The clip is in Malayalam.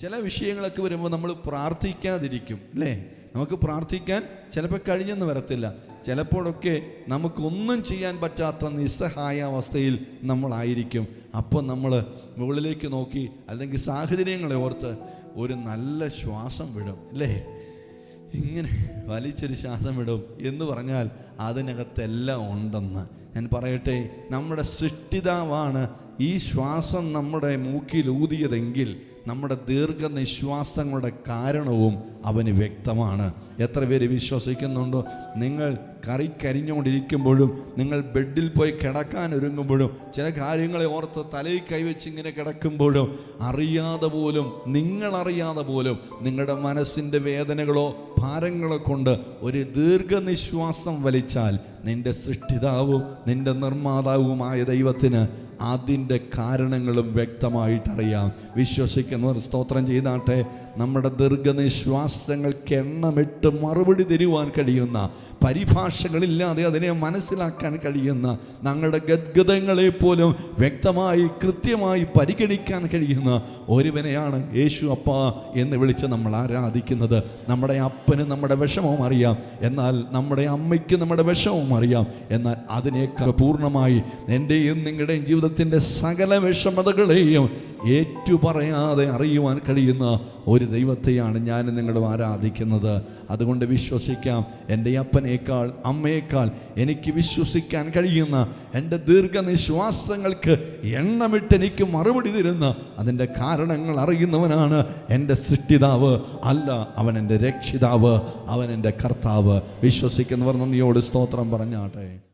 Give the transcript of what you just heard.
ചില വിഷയങ്ങളൊക്കെ വരുമ്പോൾ നമ്മൾ പ്രാർത്ഥിക്കാതിരിക്കും അല്ലേ? നമുക്ക് പ്രാർത്ഥിക്കാൻ ചിലപ്പോൾ കഴിഞ്ഞെന്ന് വരത്തില്ല. ചിലപ്പോഴൊക്കെ നമുക്കൊന്നും ചെയ്യാൻ പറ്റാത്ത നിസ്സഹായ നിസ്സഹായാവസ്ഥയിൽ നമ്മളായിരിക്കും. അപ്പം നമ്മൾ മുകളിലേക്ക് നോക്കി അല്ലെങ്കിൽ സാഹചര്യങ്ങളെ ഓർത്ത് ഒരു നല്ല ശ്വാസം വിടും അല്ലേ? ഇങ്ങനെ വലിച്ചൊരു ശ്വാസം വിടും എന്ന് പറഞ്ഞാൽ അതിനകത്തെല്ലാം ഉണ്ടെന്ന്. ഞാൻ പറയട്ടെ നമ്മുടെ സൃഷ്ടിതാവാണ് ഈ ശ്വാസം നമ്മുടെ മൂക്കിൽ ഊതിയതെങ്കിൽ നമ്മുടെ ദീർഘനിശ്വാസങ്ങളുടെ കാരണവും അവന് വ്യക്തമാണ്. എത്ര പേര് വിശ്വസിക്കുന്നുണ്ടോ? നിങ്ങൾ കറി കരിഞ്ഞുകൊണ്ടിരിക്കുമ്പോഴും നിങ്ങൾ ബെഡിൽ പോയി കിടക്കാൻ ഒരുങ്ങുമ്പോഴും ചില കാര്യങ്ങളെ ഓർത്ത് തലയിൽ കൈവച്ച് ഇങ്ങനെ കിടക്കുമ്പോഴും അറിയാതെ പോലും നിങ്ങളറിയാതെ പോലും നിങ്ങളുടെ മനസ്സിന്റെ വേദനകളോ ഭാരങ്ങളോ കൊണ്ട് ഒരു ദീർഘനിശ്വാസം വലിച്ചാൽ നിന്റെ സൃഷ്ടിതാവും നിന്റെ നിർമ്മാതാവുമായ ദൈവത്തിന് അതിന്റെ കാരണങ്ങളും വ്യക്തമായിട്ടറിയാം. വിശ്വസിക്കുന്നവർ സ്തോത്രം ചെയ്താട്ടെ നമ്മുടെ ദീർഘനിശ്വാസങ്ങൾക്ക് എണ്ണമിട്ട് മറുപടി തരുവാൻ കഴിയുന്ന പരിഭാഷകളില്ലാതെ അതിനെ മനസ്സിലാക്കാൻ കഴിയുന്ന ഞങ്ങളുടെ ഗദ്ഗതങ്ങളെ പോലും വ്യക്തമായി കൃത്യമായി പരിഗണിക്കാൻ കഴിയുന്ന ഒരുവനെയാണ് യേശു അപ്പ എന്ന് വിളിച്ച് നമ്മൾ ആരാധിക്കുന്നത്. നമ്മുടെ അപ്പന് നമ്മുടെ വിഷമവും അറിയാം. എന്നാൽ നമ്മുടെ അമ്മയ്ക്ക് നമ്മുടെ വിഷമവും അറിയാം. എന്നാൽ അതിനേക്കാൾ പൂർണമായി എന്റെയും നിങ്ങളുടെയും ജീവിതത്തിന്റെ സകല വിഷമതകളെയും ഏറ്റുപറയാതെ അറിയുവാൻ കഴിയുന്ന ഒരു ദൈവത്തെയാണ് ഞാൻ നിങ്ങളും ആരാധിക്കുന്നത്. അതുകൊണ്ട് വിശ്വസിക്കാം എന്റെ അപ്പനേക്കാൾ അമ്മയേക്കാൾ എനിക്ക് വിശ്വസിക്കാൻ കഴിയുന്ന എന്റെ ദീർഘനിശ്വാസങ്ങൾക്ക് എണ്ണമിട്ട് എനിക്ക് മറുപടി തരുന്ന അതിന്റെ കാരണങ്ങൾ അറിയുന്നവനാണ് എന്റെ സൃഷ്ടിതാവ്. അല്ല അവൻ എന്റെ രക്ഷിതാവ് അവൻ എന്റെ കർത്താവ്. വിശ്വസിക്കുന്നവർ നന്ദിയോട് സ്തോത്രം പറഞ്ഞാട്ടെ.